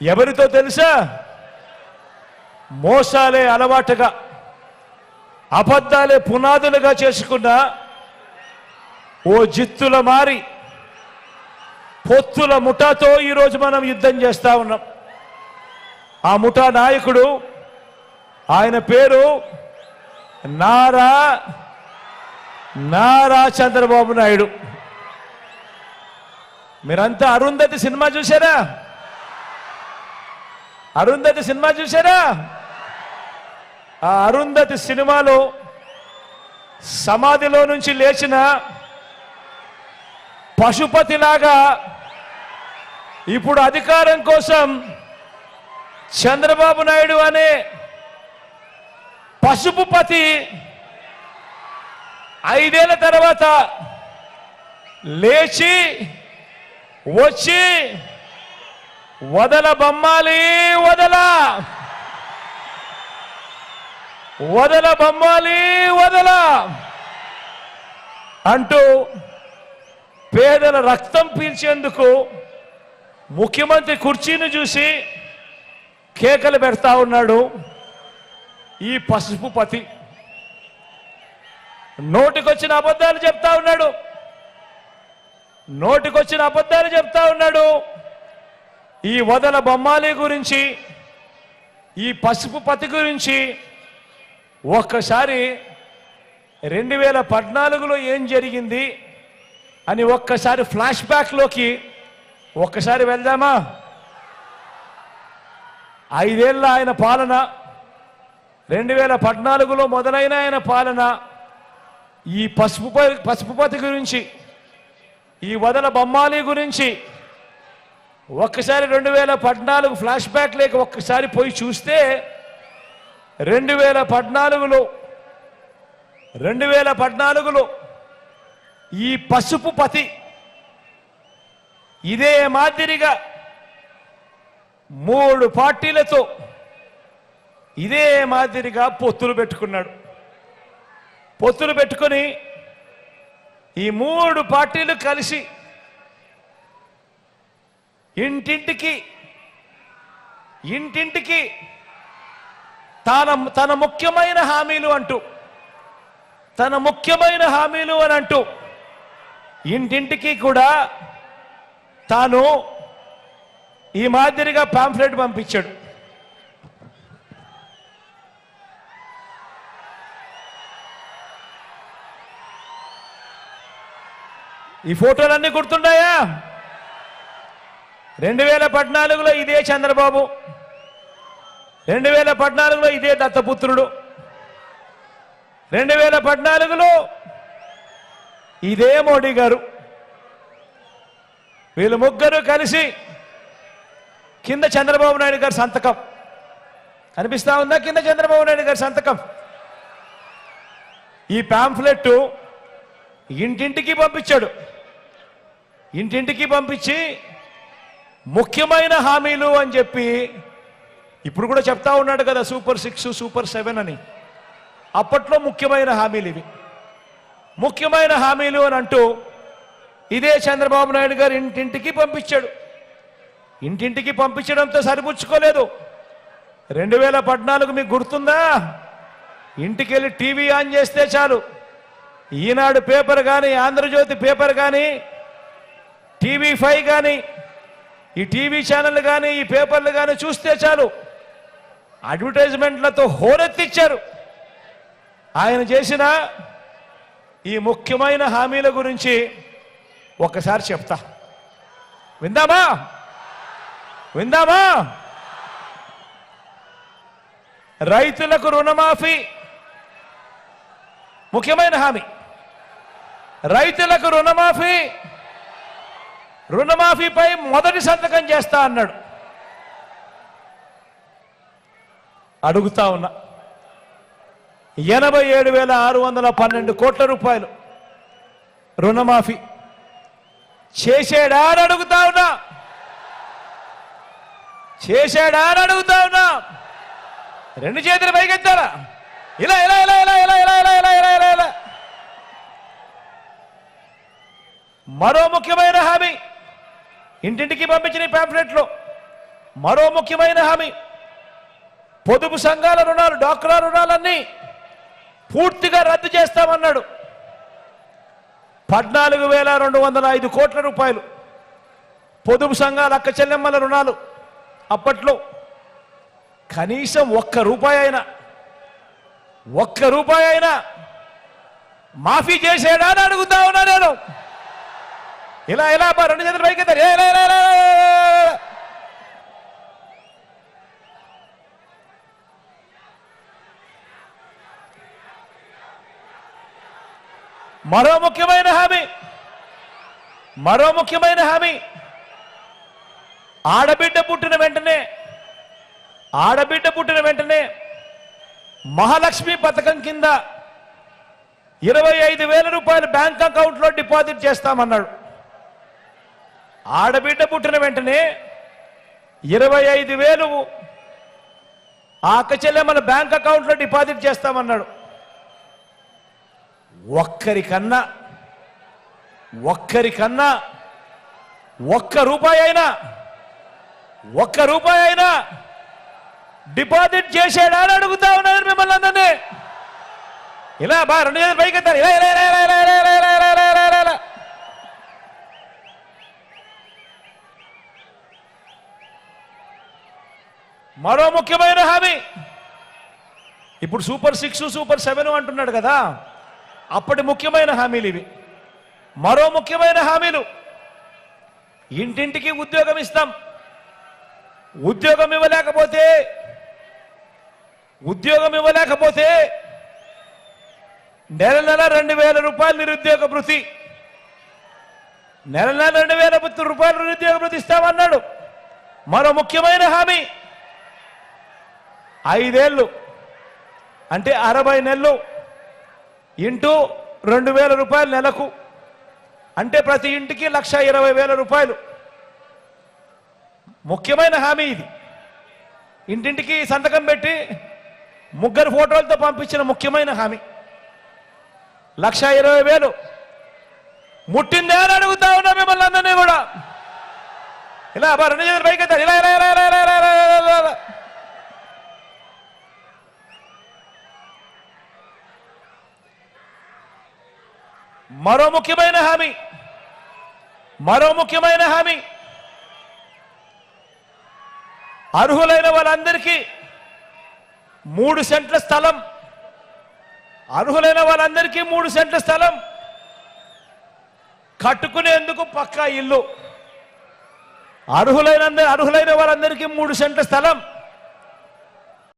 ఎవరితో తెలుసా? మోసాలే అలవాటుగా అబద్ధాలే పునాదులుగా చేసుకున్న ఓ జిత్తుల మారి పొత్తుల ముఠాతో ఈరోజు మనం యుద్ధం చేస్తా ఉన్నాం. ఆ ముఠా నాయకుడు ఆయన పేరు నారా నారా చంద్రబాబు నాయుడు. మీరంతా అరుంధతి సినిమా చూసారా అరుంధతి సినిమా చూసారా ఆ అరుంధతి సినిమాలో సమాధిలో నుంచి లేచిన పశుపతిలాగా ఇప్పుడు అధికారం కోసం చంద్రబాబు నాయుడు అనే పసుపుపతి ఐదేళ్ళ తర్వాత లేచి వచ్చి వదల బొమ్మాలి వదల. వదల బొమ్మాలి వదల. అంటూ పేదల రక్తం పీల్చేందుకు ముఖ్యమంత్రి కుర్చీని చూసి కేకలు పెడతా ఉన్నాడు ఈ పసుపు పతి. నోటికొచ్చిన అబద్ధాలు చెప్తా ఉన్నాడు. నోటికొచ్చిన అబద్ధాలు చెప్తా ఉన్నాడు. ఈ వదల బొమ్మాలి గురించి ఈ పసుపు పతి గురించి ఒక్కసారి రెండు వేల పద్నాలుగులో ఏం జరిగింది అని ఒక్కసారి ఫ్లాష్ బ్యాక్లోకి ఒక్కసారి వెళ్దామా? ఐదేళ్ళ ఆయన పాలన రెండు వేల పద్నాలుగులో మొదలైన ఆయన పాలన ఈ పసుపు ప- పసుపుపతి గురించి ఈ వదల బొమ్మాలి గురించి ఒక్కసారి రెండు వేల పద్నాలుగు ఫ్లాష్ బ్యాక్ లేక ఒక్కసారి పోయి చూస్తే రెండు వేల పద్నాలుగులో రెండు వేల పద్నాలుగులో ఈ పసుపు పతి ఇదే మాదిరిగా మూడు పార్టీలతో ఇదే మాదిరిగా పొత్తులు పెట్టుకున్నాడు. పొత్తులు పెట్టుకొని ఈ మూడు పార్టీలు కలిసి ఇంటింటికి ఇంటింటికి తన తన ముఖ్యమైన హామీలు అంటూ తన ముఖ్యమైన హామీలు అని అంటూ ఇంటింటికి కూడా తాను ఈ మాదిరిగా పాంఫ్లెట్ పంపించాడు. ఈ ఫోటోలన్నీ గుర్తున్నాయా రెండు వేల పద్నాలుగులో ఇదే చంద్రబాబు. రెండు వేల పద్నాలుగులో ఇదే దత్తపుత్రుడు. రెండు వేల పద్నాలుగులో ఇదే మోడీ గారు. వీళ్ళు ముగ్గురు కలిసి కింద చంద్రబాబు నాయుడు గారి సంతకం. కనిపిస్తా ఉందా కింద చంద్రబాబు నాయుడు గారి సంతకం? ఈ పాంఫ్లెట్ ఇంటింటికి పంపించాడు. ఇంటింటికి పంపించి ముఖ్యమైన హామీలు అని చెప్పి ఇప్పుడు కూడా చెప్తా ఉన్నాడు కదా సూపర్ సిక్స్ సూపర్ సెవెన్ అని. అప్పట్లో ముఖ్యమైన హామీలు ఇవి. ముఖ్యమైన హామీలు అని అంటూ ఇదే చంద్రబాబు నాయుడు గారు ఇంటింటికి పంపించాడు. ఇంటింటికి పంపించడంతో సరిపుచ్చుకోలేదు. రెండు వేల పద్నాలుగు మీకు గుర్తుందా? ఇంటికి వెళ్ళి టీవీ ఆన్ చేస్తే చాలు. ఈనాడు పేపర్ కానీ ఆంధ్రజ్యోతి పేపర్ కానీ టీవీ ఫైవ్ కానీ ఈ టీవీ ఛానల్ కానీ ఈ పేపర్లు కానీ చూస్తే చాలు. అడ్వర్టైజ్మెంట్లతో హోరెత్తిచ్చారు. ఆయన చేసిన ఈ ముఖ్యమైన హామీల గురించి ఒకసారి చెప్తా. విందామా? విందామా? రైతులకు రుణమాఫీ. ముఖ్యమైన హామీ. రైతులకు రుణమాఫీ. రుణమాఫీపై మొదటి సంతకం చేస్తా అన్నాడు అడుగుతా ఉన్నా ఎనభై ఏడు వేల ఆరు వందల పన్నెండు కోట్ల రూపాయలు రుణమాఫీ చేసాడా అని అడుగుతా ఉన్నా చేశాడా అని అడుగుతా ఉన్నా రెండు చేతులు పైకెత్తారా ఇలా ఇలా ఇలా ఇలా ఇలా ఇలా ఇలా ఇలా ఇలా ఇలా ఇలా మరో ముఖ్యమైన హామీ ఇంటింటికి పంపించిన ఈ మరో ముఖ్యమైన హామీ. పొదుపు సంఘాల రుణాలు డాక్రా రుణాలన్నీ పూర్తిగా రద్దు చేస్తామన్నాడు. పద్నాలుగు వేల రెండు వందల ఐదు కోట్ల రూపాయలు పొదుపు సంఘాల అక్క చెల్లెమ్మల రుణాలు అప్పట్లో కనీసం ఒక్క రూపాయి అయినా ఒక్క రూపాయి అయినా మాఫీ చేసేడా అని అడుగుతా ఉన్నా నేను. ఇలా ఇలా అబ్బా, రెండు చేతులు పైకి మరో ముఖ్యమైన హామీ. మరో ముఖ్యమైన హామీ. ఆడబిడ్డ పుట్టిన వెంటనే ఆడబిడ్డ పుట్టిన వెంటనే మహాలక్ష్మి పథకం కింద ఇరవై ఐదు వేల రూపాయలు బ్యాంక్ అకౌంట్లో డిపాజిట్ చేస్తామన్నాడు. ఆడబిడ్డ పుట్టిన వెంటనే ఇరవై ఐదు వేలు ఆకచెల్లె మన బ్యాంక్ అకౌంట్లో డిపాజిట్ చేస్తామన్నాడు. ఒక్కరికన్నా ఒక్కరికన్నా ఒక్క రూపాయి అయినా ఒక్క రూపాయి అయినా డిపాజిట్ చేసేడా అని అడుగుతా ఉన్నారు మిమ్మల్ని అందరినీ. ఇలా బా రెండు వేల పైకి ఇలా ఇలా ఇలా ఇలా ఇలా ఇలా ఇలా మరో ముఖ్యమైన హామీ. ఇప్పుడు సూపర్ సిక్స్ సూపర్ సెవెన్ అంటున్నాడు కదా అప్పటి ముఖ్యమైన హామీలు ఇవి. మరో ముఖ్యమైన హామీలు. ఇంటింటికి ఉద్యోగం ఇస్తాం. ఉద్యోగం ఇవ్వలేకపోతే ఉద్యోగం ఇవ్వలేకపోతే నెల నెల రెండు వేల రూపాయలు నిరుద్యోగ భృతి. నెల నెల రెండు వేల రూపాయలు నిరుద్యోగ భృతి ఇస్తామన్నాడు. మరో ముఖ్యమైన హామీ. ఐదేళ్ళు. అంటే అరవై నెలలు ఇంటూ రెండు వేల రూపాయలు నెలకు. అంటే ప్రతి ఇంటికి లక్ష ఇరవై వేల రూపాయలు. ముఖ్యమైన హామీ ఇది. ఇంటింటికి సంతకం పెట్టి ముగ్గురు ఫోటోలతో పంపించిన ముఖ్యమైన హామీ. లక్ష ఇరవై వేలు. ముట్టిందే అని అడుగుతా ఉన్నా మిమ్మల్ని అందరినీ కూడా. ఇలా రెండు చేతులు పైకి ఇలా ఇలా ఇలా ఇలా ఇలా ఇలా ఇలా. మరో ముఖ్యమైన హామీ. మరో ముఖ్యమైన హామీ. అర్హులైన వాళ్ళందరికీ మూడు సెంట్ల స్థలం. అర్హులైన వాళ్ళందరికీ మూడు సెంట్ల స్థలం. కట్టుకునేందుకు పక్కా ఇల్లు. అర్హులైన అర్హులైన వాళ్ళందరికీ మూడు సెంట్ల స్థలం.